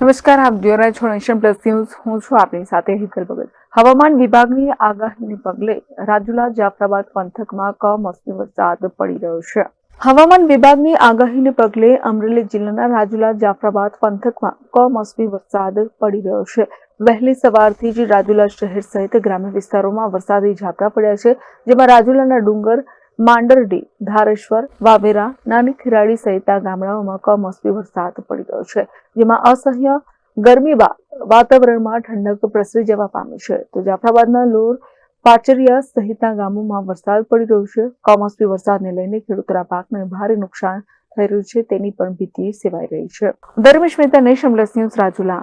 નમસ્કાર, આપ જોઈ રહ્યા છો નેશન પ્લસ ન્યૂઝ. હું છું આપની સાથે હિતલ ભગત. હવામાન વિભાગની આગાહીને પગલે રાજુલા જાફરાબાદ પંથકમાં કમોસમી વરસાદ પડી રહ્યો છે. હવામાન વિભાગની આગાહીને પગલે અમરેલી જિલ્લાના રાજુલા જાફરાબાદ પંથકમાં કમોસમી વરસાદ પડી રહ્યો છે. વહેલી સવારથી જ રાજુલા શહેર સહિત ગ્રામ્ય વિસ્તારોમાં વરસાદી ઝાપટા પડ્યા છે, જેમાં રાજુલાના ડુંગર માંડરડી, ધારેશ્વર, વાવેરા, નાની ખિરાડી સહિતના ગામડાઓમાં કમોસમી વરસાદ પડી રહ્યો છે, જેમાં અસહ્ય ગરમી બાદ વાતાવરણમાં ઠંડક પ્રસરી જવા પામી છે. તો જાફરાબાદના લોર પાચરિયા સહિતના ગામોમાં વરસાદ પડી રહ્યો છે. કમોસમી વરસાદને લઈને ખેડૂતોના પાકને ભારે નુકસાન થઈ રહ્યું છે, તેની પણ ભીતિ સેવાઈ રહી છે. Dharmesh Mehta nation plus news Rajula.